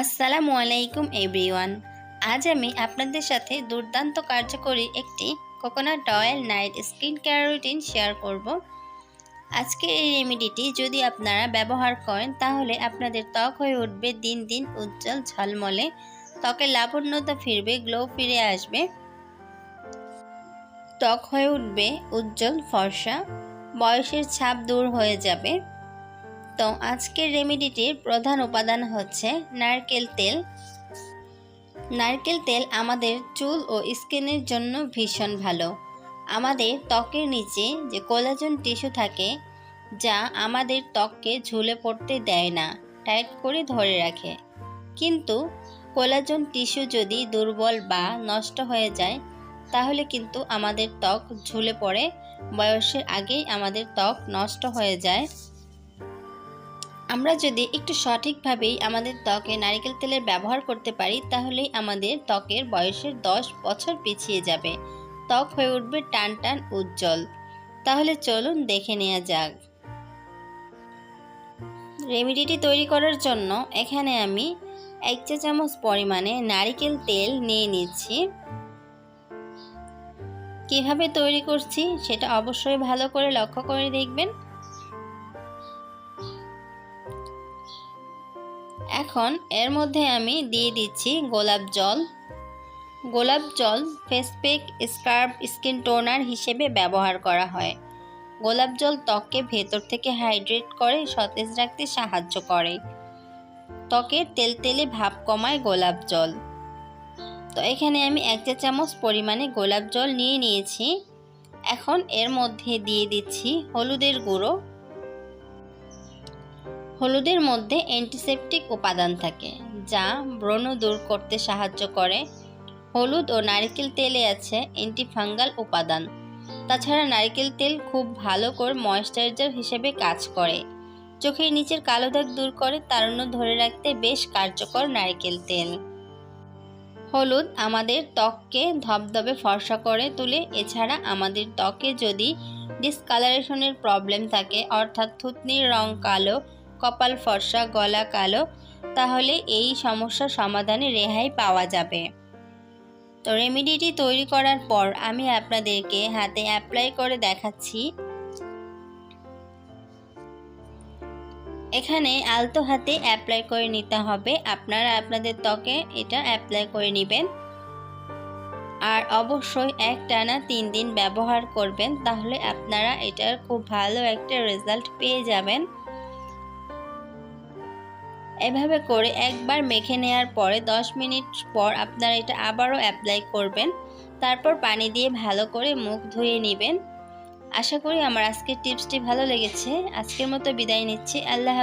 আসসালামু আলাইকুম, এভরিওয়ান। আজ আমি আপনাদের সাথে দুর্দান্ত কার্যকরী একটি coconut oil night skin care routine share করব। আজকে এই রেমেডিটি যদি আপনারা ব্যবহার করেন, তাহলে আপনাদের ত্বক হয়ে উঠবে, দিন দিন উজ্জ্বল ঝলমলে। ত্বকের লাবণ্যতা ফিরবে গ্লো ফিরে আসবে। ত্বক হয়ে উঠবে উজ্জ্বল ফর্সা। বয়সের ছাপ দূর হয়ে যাবে। তো আজকের রেমেডিটির প্রধান উপাদান হচ্ছে নারকেল তেল। নারকেল তেল আমাদের চুল ও স্কিনের জন্য ভীষণ ভালো। আমাদের ত্বকের নিচে যে কোলাজেন টিস্যু থাকে, যা আমাদের ত্বককে ঝুলে পড়তে দেয় না টাইট করে ধরে রাখে। কিন্তু কোলাজেন টিস্যু যদি দুর্বল বা নষ্ট হয়ে যায়, তাহলে কিন্তু আমাদের ত্বক ঝুলে পড়ে। বয়সের আগেই আমাদের ত্বক নষ্ট হয়ে যায়। আমরা যদি একটু সঠিকভাবেই আমাদের ত্বকে নারিকেল তেলের ব্যবহার করতে পারি, তাহলেই আমাদের ত্বকের বয়সের দশ বছর পিছিয়ে যাবে। ত্বক হয়ে উঠবে টান টান উজ্জ্বল। তাহলে চলুন দেখে নেওয়া যাক। রেমিডিটি তৈরি করার জন্য এখানে আমি এক চা চামচ পরিমাণে নারিকেল তেল নিয়ে নিচ্ছি। কীভাবে তৈরি করছি সেটা অবশ্যই ভালো করে লক্ষ্য করে দেখবেন। এখন এর মধ্যে আমি দিয়ে দিচ্ছি গোলাপ জল। গোলাপ জল ফেস প্যাক স্কিন টোনার হিসেবে ব্যবহার করা হয়। গোলাপ জল ত্বককে ভেতর থেকে হাইড্রেট করে, সতেজ রাখতে সাহায্য করে। ত্বকের তেলতেলে ভাব কমায় গোলাপ জল। তো এখানে আমি এক চা চামচ পরিমাণে গোলাপ জল নিয়ে নিয়েছি। এখন এর মধ্যে দিয়ে দিচ্ছি হলুদের গুঁড়ো। হলুদের মধ্যে অ্যান্টিসেপটিক উপাদান থাকে, যা ব্রণ দূর করতে সাহায্য করে। হলুদ ও নারকেল তেলে আছে অ্যান্টিফাঙ্গাল উপাদান। তাছাড়া নারকেল তেল খুব ভালো করে ময়েশ্চারাইজার হিসেবে কাজ করে। চোখের নিচের কালো দাগ দূর করে, তারুণ্য ধরে রাখতে বেশ কার্যকর নারকেল তেল। হলুদ আমাদের ত্বককে ধবধবে ফর্সা করে তুলে, এছাড়া আমাদের ত্বকে যদি ডিসকালারেশনের প্রবলেম থাকে, অর্থাৎ থুতনির রং কালো কপাল ফর্সা, গলা কালো, তাহলে এই সমস্যার সমাধানে রেহাই পাওয়া যাবে। তো রেমিডিটি তৈরি করার পর আমি আপনাদেরকে হাতে অ্যাপ্লাই করে দেখাচ্ছি। এখানে আলতো হাতে অ্যাপ্লাই করে নিতে হবে। আপনারা আপনাদের ত্বকে এটা অ্যাপ্লাই করে নেবেন। আর অবশ্যই এক টানা তিন দিন ব্যবহার করবেন, তাহলে আপনারা এটার খুব ভালো একটা রেজাল্ট পেয়ে যাবেন। এভাবে করে একবার মেখে নেওয়ার পরে 10 মিনিট পর আপনারা এটা আবারও অ্যাপ্লাই করবেন। তারপর পানি দিয়ে ভালো করে মুখ ধুয়ে নেবেন। আশা করি আমার আজকের টিপসটি ভালো লেগেছে। আজকের মতো বিদায় নিচ্ছি। আল্লাহ